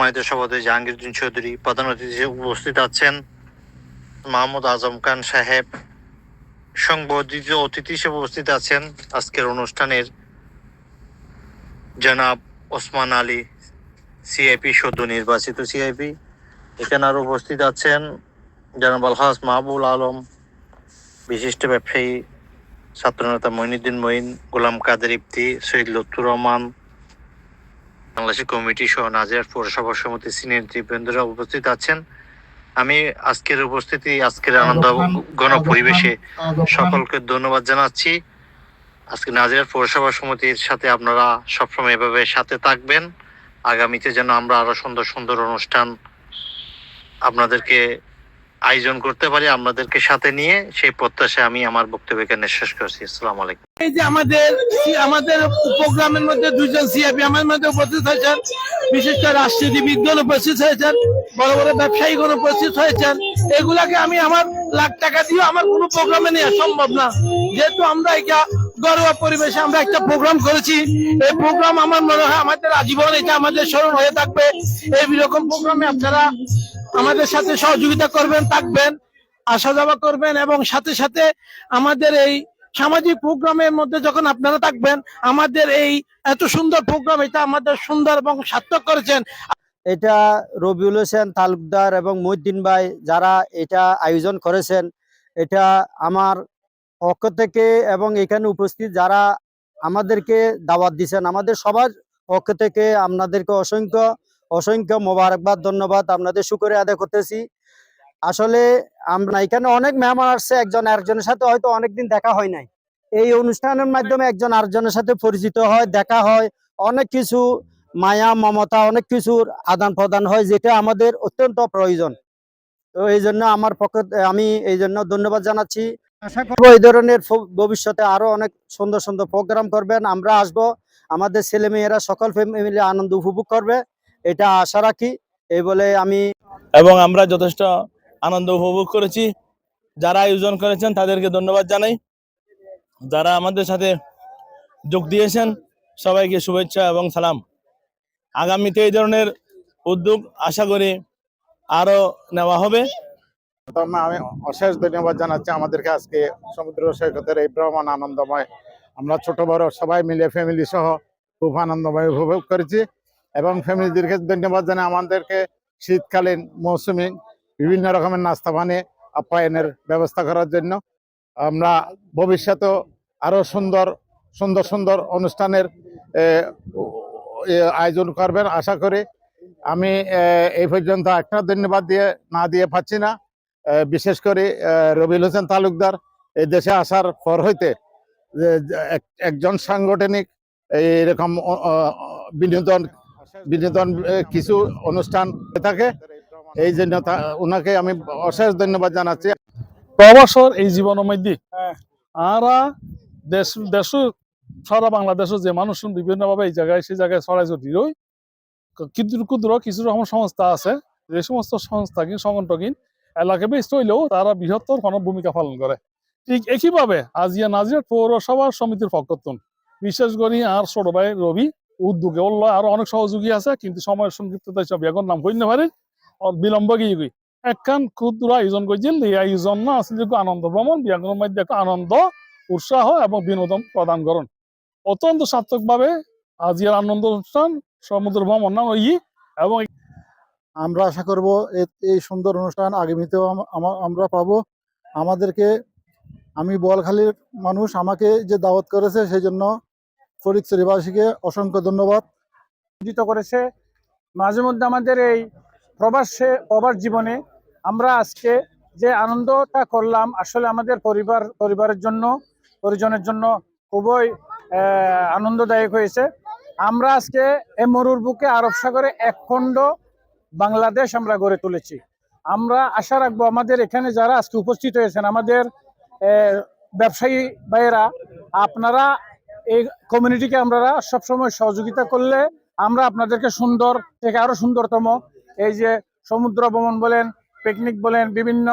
সম্মানিত সভাপতি জাহাঙ্গীরুদ্দিন চৌধুরী, প্রধান অতিথি উপস্থিত আছেন মাহমুদ আজম খান সাহেব, সংবর্ধিত অতিথি হিসেবে উপস্থিত আছেন আজকের অনুষ্ঠানের জনাব ওসমান আলী সিআইপি সদ্য নির্বাচিত সিআইপি। এখানে আরও উপস্থিত আছেন জনাব আলহাস মাহবুল আলম, বিশিষ্ট ব্যবসায়ী ছাত্রনেতা মঈনুদ্দিন মঈন, গোলাম কাদের ইফতি সৈয়দ লুৎফুর রহমান বাংলাদেশ কমিটি সহ নাজিরাট পৌরসভা সমিতি সিনিয়র নেতৃবৃন্দরা উপস্থিত আছেন। আমি আজকের উপস্থিতি আজকের আনন্দ গণ পরিবেশে সকলকে ধন্যবাদ জানাচ্ছি। আজকে নাজিরার পৌরসভা সমিতির সাথে আপনারা সবসময় এভাবে সাথে থাকবেন। আগামীতে যেন আমরা আরও সুন্দর সুন্দর অনুষ্ঠান আপনাদেরকে আয়োজন করতে পারি আপনাদেরকে সাথে নিয়ে, সেই প্রত্যাশায় আমি আমার বক্তব্য এখানে শেষ করছি। আসসালামু আলাইকুম। এই যে আমাদের আমাদের প্রোগ্রামের মধ্যে দুজন সিআইপি আমার মধ্যে উপস্থিত হয়েছেন। বিশেষ করে রাষ্ট্রনীতিবিদগণ উপস্থিত হয়েছেন, বড় বড় ব্যবসায়ীগণ উপস্থিত হয়েছেন। এগুলাকে আমি আমার লাখ টাকা দিয়ে আমার কোনো প্রোগ্রামে নেওয়া সম্ভব না। যেহেতু আমরা এটা ঘরোয়া পরিবেশে আমরা একটা প্রোগ্রাম করেছি, এই প্রোগ্রাম আমার মনে হয় আমাদের আজীবন এটা আমাদের স্মরণ হয়ে থাকবে। এই রকম প্রোগ্রামে আপনারা আমাদের সাথে সহযোগিতা করবেন, থাকবেন, আসা যাওয়া করবেন এবং সাথে সাথে আমাদের এই সামাজিক প্রোগ্রামের মধ্যে যখন আপনারা থাকবেন, আমাদের এই এত সুন্দর প্রোগ্রাম এটা আমাদের সুন্দর এবং সার্থক করেছেন। এটা রবিউল হোসেন তালুকদার এবং মহিউদ্দিন ভাই যারা এটা আয়োজন করেছেন, এটা আমার পক্ষ থেকে এবং এখানে উপস্থিত যারা আমাদেরকে দাওয়াত দিয়েছেন, আমাদের সবার পক্ষ থেকে আপনাদেরকে অসংখ্য অসংখ্য মোবারকবাদ, ধন্যবাদ। আপনাদের শুকরে আদায় করতেছি। আসলে আমরা এখানে অনেক মেহমান আসছে, একজন আরেকজনের সাথে হয়তো অনেকদিন দেখা হয় নাই। এই অনুষ্ঠানের মাধ্যমে একজন আরেকজনের সাথে পরিচিত হয়, দেখা হয়। অনেক কিছু মায়া, মমতা, অনেক কিছুর আদান প্রদান হয়, যেটা আমাদের অত্যন্ত প্রয়োজন। তো এই জন্য আমার পক্ষ আমি এই জন্য ধন্যবাদ জানাচ্ছি। আশা করব এই ধরনের ভবিষ্যতে আরও অনেক সুন্দর সুন্দর প্রোগ্রাম করবেন। আমরা আসব। আমাদের ছেলে মেয়েরা সকল ফ্যামিলি আনন্দ উপভোগ করবে। এটা আশা রাখি এই বলে আমি এবং আমরা যথেষ্ট আনন্দ উপভোগ করেছি। যারা আয়োজন করেছেন তাদেরকে ধন্যবাদ জানাই। যারা আমাদের সাথে যোগ দিয়েছেন সবাইকে শুভেচ্ছা এবং সালাম। আগামীতে এই ধরনের উদ্যোগ আশা করি আরও নেওয়া হবে। আমি অশেষ ধন্যবাদ জানাচ্ছি আমাদেরকে আজকে সমুদ্র সৈকতের এই ভ্রমণ আনন্দময়। আমরা ছোট বড় সবাই মিলে ফ্যামিলি সহ খুব আনন্দময় উপভোগ করেছি। এবং ফ্যামিলিদেরকে ধন্যবাদ জানাই। আমাদেরকে শীতকালীন মৌসুমি বিভিন্ন রকমের নাস্তা পানি আপ্যায়নের ব্যবস্থা করার জন্য আমরা ভবিষ্যতেও আরও সুন্দর সুন্দর সুন্দর অনুষ্ঠানের আয়োজন করবেন। আশা করি আমি এই পর্যন্ত একটা ধন্যবাদ দিয়ে, না দিয়ে পাচ্ছি না। বিশেষ করে রবিল হোসেন তালুকদার, এই দেশে আসার পর হইতে একজন সাংগঠনিক এরকম বিনোদন বিনোদন কিছু অনুষ্ঠান থাকে। এই জন্য ওনাকে আমি অশেষ ধন্যবাদ জানাচ্ছি। প্রবাসর এই জীবনের মধ্যে আরা দেশ দেশ সারা বাংলাদেশ যে মানুষ বিভিন্ন ভাবে এই জায়গায় সেই জায়গায় ছড়াই রই ক্ষুদ্র ক্ষুদ্র কিছু রকম সংস্থা আছে। যে সমস্ত সংস্থা কি সংগঠন এলাকা বেশ হইলেও তারা বৃহত্তর কোনো ভূমিকা পালন করে। ঠিক একইভাবে আজিয়া নাজির পৌরসভা সমিতির পক্ষতন বিশেষ করে আর ছোট ভাই রবি উদ্যোগে। ওর আরও অনেক সহযোগী আছে, কিন্তু সময়ের সংক্ষিপ্ততা হিসাবে এখন নাম কইতে পারে বিলম্ব গিয়ে গই একখান ক্ষুদ্র আয়োজন করছিল এই আয়োজন না আসলে আনন্দ ভ্রমণ বিয়াঙ্গনের মধ্যে একটা আনন্দ, উৎসাহ এবং বিনোদন প্রদান করুন। অত্যন্ত সার্থক ভাবে আজিয়ার আনন্দ অনুষ্ঠান, সমুদ্র ভ্রমণ না ওই, এবং আমরা আশা করব এই সুন্দর অনুষ্ঠান আগামীতেও আমরা পাবো। আমাদেরকে, আমি বোয়ালখালীর মানুষ আমাকে যে দাওয়াত করেছে, সেই জন্য ফরিদচুরিবাসীকে অসংখ্য ধন্যবাদ। উজ্জিত করেছে। মাঝে মধ্যে আমাদের এই প্রবাসে, প্রবাস জীবনে আমরা আজকে যে আনন্দটা করলাম, আসলে আমাদের পরিবার, পরিবারের জন্য, পরিজনের জন্য খুবই আনন্দদায়ক হয়েছে। আমরা আজকে এ মরুর বুকে আরব সাগরে এক খণ্ড বাংলাদেশ আমরা গড়ে তুলেছি। আমরা আশা রাখব আমাদের এখানে যারা আজকে উপস্থিত হয়েছেন, আমাদের ব্যবসায়ী ভাইয়েরা, আপনারা এই কমিউনিটিকে আপনারা সবসময় সহযোগিতা করলে আমরা আপনাদেরকে সুন্দর থেকে আরও সুন্দরতম, এই যে সমুদ্র ভ্রমণ বলেন পিকনিক বলেন, বিভিন্ন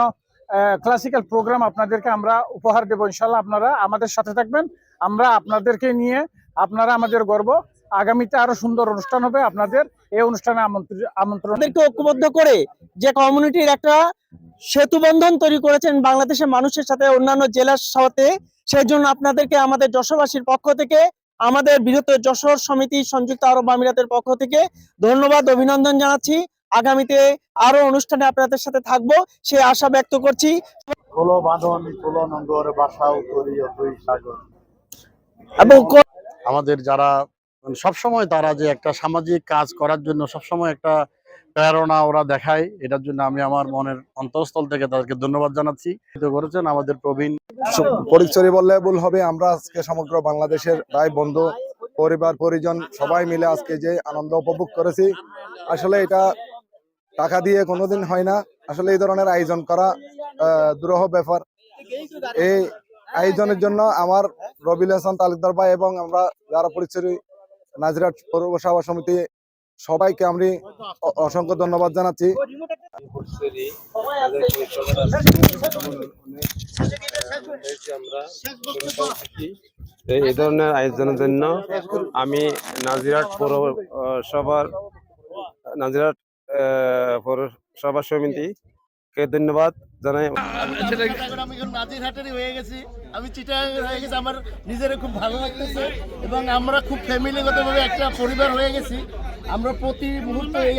ক্লাসিক্যাল প্রোগ্রাম আপনাদেরকে আমরা উপহার দেবো, ইনশাল্লাহ আপনারা আমাদের সাথে থাকবেন। আমরা আপনাদেরকে নিয়ে আপনারা আমাদের গর্ব আগামীতে আরও সুন্দর অনুষ্ঠান হবে। আপনাদের এই অনুষ্ঠানে আমন্ত্রণ আমন্ত্রণ ঐক্যবদ্ধ করে যে কমিউনিটির একটা সেতু বন্ধন তৈরি করেছেন বাংলাদেশের মানুষের সাথে অন্যান্য জেলার সাথে সেই জন্য আপনাদেরকে আমাদের যশোরবাসীর পক্ষ থেকে আমাদের বৃহত্তর যশোর সমিতি সংযুক্ত আরব আমিরাতের পক্ষ থেকে ধন্যবাদ অভিনন্দন জানাচ্ছি। আগামীতে আরও অনুষ্ঠানে আপনাদের সাথে থাকব সে আশা ব্যক্ত করছি। বাঁধন দুই সাগর। এবং আমাদের যারা মানে সবসময় তারা যে একটা সামাজিক কাজ করার জন্য সবসময় একটা প্রেরণা ওরা দেখায়, এটার জন্য আমি আমার মনের অন্তঃস্থল থেকে তাদেরকে ধন্যবাদ জানাচ্ছি। করেছেন আমাদের প্রবীণ পরিচয় বললে ভুল হবে, আমরা আজকে সমগ্র বাংলাদেশের ভাই বন্ধু, পরিবার, পরিজন সবাই মিলে আজকে যে আনন্দ উপভোগ করেছি, আসলে এটা টাকা দিয়ে কোনোদিন হয় না। আসলে এই ধরনের আয়োজন করা দুরূহ ব্যাপার। এই আয়োজনের জন্য আমার রবিল হাসান তালুকদার ভাই এবং আমরা যারা পরিচয় নাজিরাট পৌরসভা সমিতি সবাইকে আমি অসংখ্য ধন্যবাদ জানাচ্ছি। এই ধরনের আয়োজনের জন্য আমি নাজিরাট পৌরসভার নাজিরাট পৌরসভা সমিতিকে ধন্যবাদ জানাই। আমি এখন নাজিরহাটেরই হয়ে গেছি। আমি চিটাগাং হয়ে গেছি, আমার নিজের খুব ভালো লাগতেছে। এবং আমরা খুব ফ্যামিলিগতভাবে একটা পরিবার হয়ে গেছি। আমরা প্রতি মুহূর্তে এই